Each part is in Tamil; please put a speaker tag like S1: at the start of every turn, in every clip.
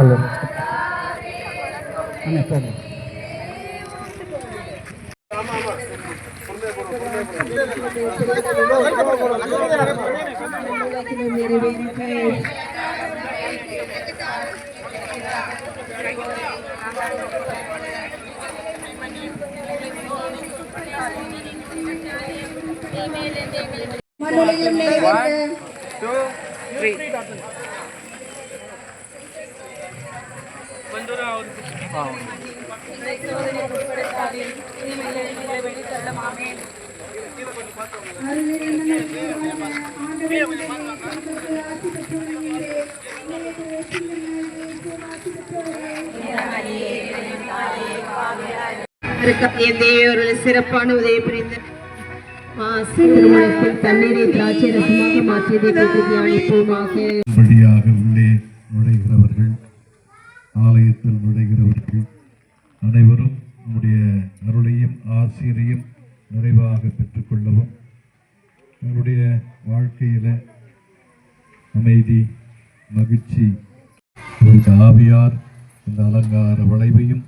S1: சொல்லு அண்ணே போங்க
S2: மண்ணுலகிலும் நிறைவேற்ற
S3: சிறப்பான உதவி புரிந்த திருமணத்தில் தண்ணீரை திராட்சை ரசமாக மாற்றியதை பற்றி தியானிப்போமாக
S4: உள்ளே நுழைகிறவர்கள் ஆலயத்தில் நுழைகிறவர்கள் அனைவரும் நம்முடைய அருளையும் ஆசிரியையும் நிறைவாக பெற்றுக்கொள்ளவும் நம்முடைய வாழ்க்கையில் அமைதி மகிழ்ச்சி இந்த ஆவியார் இந்த அலங்கார வளைவையும்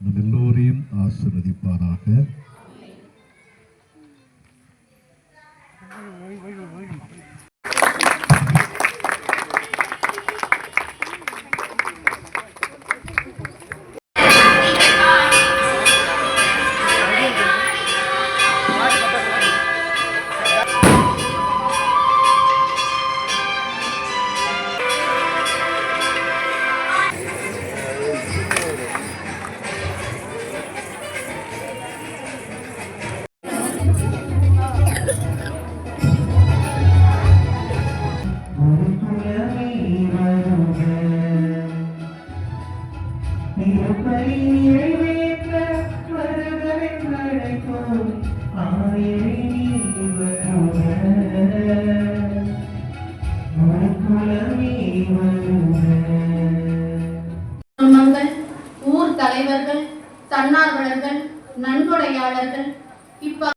S4: நம் எல்லோரையும் ஆசிர்வதிப்பாராக.
S2: முனைவர்கள் தன்னார்வலர்கள் நன்கொடையாளர்கள் இப்ப